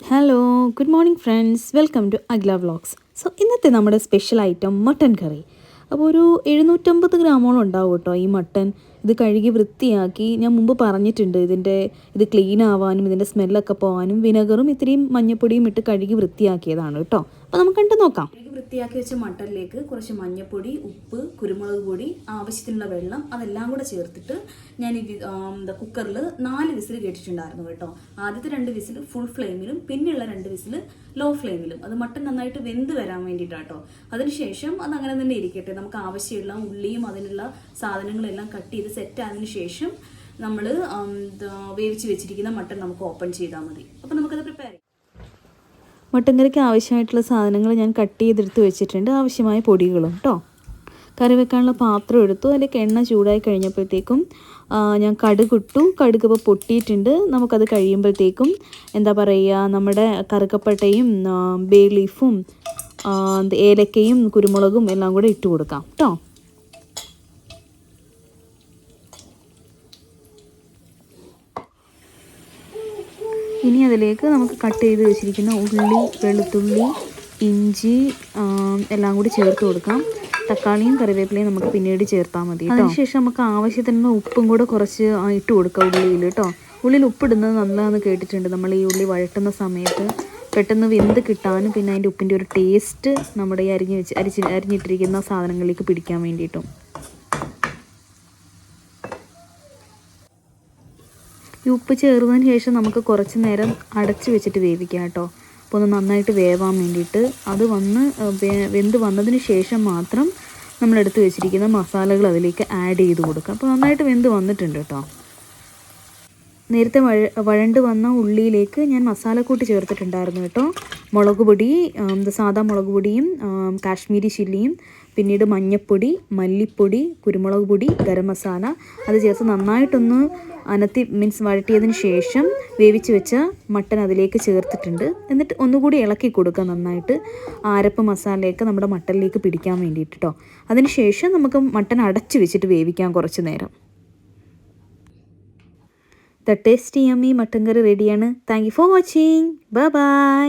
Hello good morning friends welcome to Agla vlogs so ഇന്നത്തെ നമ്മുടെ special item mutton curry അപ്പോൾ ഒരു എഴുന്നൂറ്റമ്പത് ഗ്രാമോളം ഉണ്ടാവും കേട്ടോ ഈ മട്ടൻ ഇത് കഴുകി വൃത്തിയാക്കി ഞാൻ മുമ്പ് പറഞ്ഞിട്ടുണ്ട് ഇതിന്റെ ഇത് ക്ലീൻ ആവാനും ഇതിന്റെ സ്മെല്ലൊക്കെ പോകാനും വിനെഗറും ഇത്രയും മഞ്ഞപ്പൊടിയും ഇട്ട് കഴുകി വൃത്തിയാക്കിയതാണ് കേട്ടോ. അപ്പോൾ നമുക്ക് കണ്ടു നോക്കാം. വൃത്തിയാക്കി വെച്ച മട്ടനിലേക്ക് കുറച്ച് മഞ്ഞപ്പൊടി ഉപ്പ് കുരുമുളക് പൊടി ആവശ്യത്തിനുള്ള വെള്ളം അതെല്ലാം കൂടെ ചേർത്തിട്ട് ഞാൻ ഈ എന്താ കുക്കറിൽ നാല് വിസിൽ കേട്ടിട്ടുണ്ടായിരുന്നു കേട്ടോ. ആദ്യത്തെ രണ്ട് വിസിൽ ഫുൾ ഫ്ലെയിമിലും പിന്നെയുള്ള രണ്ട് വിസിൽ ലോ. ഫ്ലെയിമിലും അത് മട്ടൻ നന്നായിട്ട് വെന്ത് വരാൻ വേണ്ടിയിട്ടാട്ടോ അതിനുശേഷം അത് അങ്ങനെ തന്നെ ഇരിക്കട്ടെ. നമുക്ക് ആവശ്യമുള്ള ഉള്ളിയും അതിനുള്ള സാധനങ്ങളെല്ലാം കട്ട് ചെയ്ത് സെറ്റ് ആയതിനു ശേഷം നമ്മൾ വേവിച്ച് വെച്ചിരിക്കുന്ന മട്ടൻ നമുക്ക് ഓപ്പൺ ചെയ്താൽ മതി. അപ്പോൾ നമുക്കത് പ്രിപ്പയർ ചെയ്യാം മട്ടൻ കറിക്ക് ആവശ്യമായിട്ടുള്ള സാധനങ്ങൾ ഞാൻ കട്ട് ചെയ്തെടുത്ത് വെച്ചിട്ടുണ്ട്. ആവശ്യമായ പൊടികളും കേട്ടോ കറി വെക്കാനുള്ള പാത്രം എടുത്തു. അതിലേക്ക് എണ്ണ ചൂടായി കഴിഞ്ഞപ്പോഴത്തേക്കും ഞാൻ കടുക് ഇട്ടു. കടുക് ഇപ്പോൾ പൊട്ടിയിട്ടുണ്ട്. നമുക്കത് കഴിയുമ്പോഴത്തേക്കും എന്താ പറയുക നമ്മുടെ കറുക്കപ്പട്ടയും ബേ ലീഫും ഏലക്കയും കുരുമുളകും എല്ലാം കൂടെ ഇട്ട് കൊടുക്കാം കേട്ടോ ഇനി അതിലേക്ക് നമുക്ക് കട്ട് ചെയ്ത് വെച്ചിരിക്കുന്ന ഉള്ളി വെളുത്തുള്ളി ഇഞ്ചി എല്ലാം കൂടി ചേർത്ത് കൊടുക്കാം. തക്കാളിയും കറിവേപ്പിലയും നമുക്ക് പിന്നീട് ചേർത്താൽ മതി അതിനുശേഷം നമുക്ക് ആവശ്യത്തിനുള്ള ഉപ്പും കൂടെ കുറച്ച് ഇട്ട് കൊടുക്കാം ഉള്ളിയിൽ കേട്ടോ. ഉള്ളിൽ ഉപ്പിടുന്നത് നല്ലതാണെന്ന് കേട്ടിട്ടുണ്ട്. നമ്മൾ ഈ ഉള്ളി വഴട്ടുന്ന സമയത്ത് പെട്ടെന്ന് വെന്ത് കിട്ടാനും പിന്നെ അതിന്റെ ഉപ്പിന്റെ ഒരു ടേസ്റ്റ് നമ്മുടെ ഈ അരിഞ്ഞ് വെച്ച് അരിച്ച് അരിഞ്ഞിട്ടിരിക്കുന്ന സാധനങ്ങളിലേക്ക് പിടിക്കാൻ വേണ്ടിയിട്ടും. ഈ ഉപ്പ് ചേർന്നതിന് ശേഷം നമുക്ക് കുറച്ച് നേരം അടച്ച് വെച്ചിട്ട് വേവിക്കാം കേട്ടോ. അപ്പോൾ ഒന്ന് നന്നായിട്ട് വേവാൻ വേണ്ടിയിട്ട് അത് വന്ന് വെന്ത് വന്നതിന് ശേഷം മാത്രം നമ്മളെടുത്ത് വെച്ചിരിക്കുന്ന മസാലകൾ അതിലേക്ക് ആഡ് ചെയ്ത് കൊടുക്കുക അപ്പോൾ നന്നായിട്ട് വെന്ത് വന്നിട്ടുണ്ട് കേട്ടോ. നേരത്തെ വഴ വഴണ്ട് വന്ന ഉള്ളിയിലേക്ക് ഞാൻ മസാലക്കൂട്ട് ചേർത്തിട്ടുണ്ടായിരുന്നു കേട്ടോ. മുളക് പൊടി സാധാ മുളക് പൊടിയും കാശ്മീരി ചില്ലിയും പിന്നീട് മഞ്ഞൾപ്പൊടി മല്ലിപ്പൊടി കുരുമുളക് പൊടി ഗരം മസാല. അത് ചേർത്ത് നന്നായിട്ടൊന്ന് അനത്തി മീൻസ് വഴറ്റിയതിന് ശേഷം വേവിച്ച് വെച്ച മട്ടൻ അതിലേക്ക് ചേർത്തിട്ടുണ്ട്. എന്നിട്ട് ഒന്നുകൂടി ഇളക്കി കൊടുക്കുക നന്നായിട്ട്. ആരപ്പ് മസാലയൊക്കെ നമ്മുടെ മട്ടനിലേക്ക് പിടിക്കാൻ വേണ്ടിയിട്ട് കേട്ടോ അതിന് ശേഷം നമുക്ക് മട്ടൻ അടച്ച് വെച്ചിട്ട് വേവിക്കാം കുറച്ച് നേരം. The tasty yummy mutton curry റെഡിയാണ് thank you for watching bye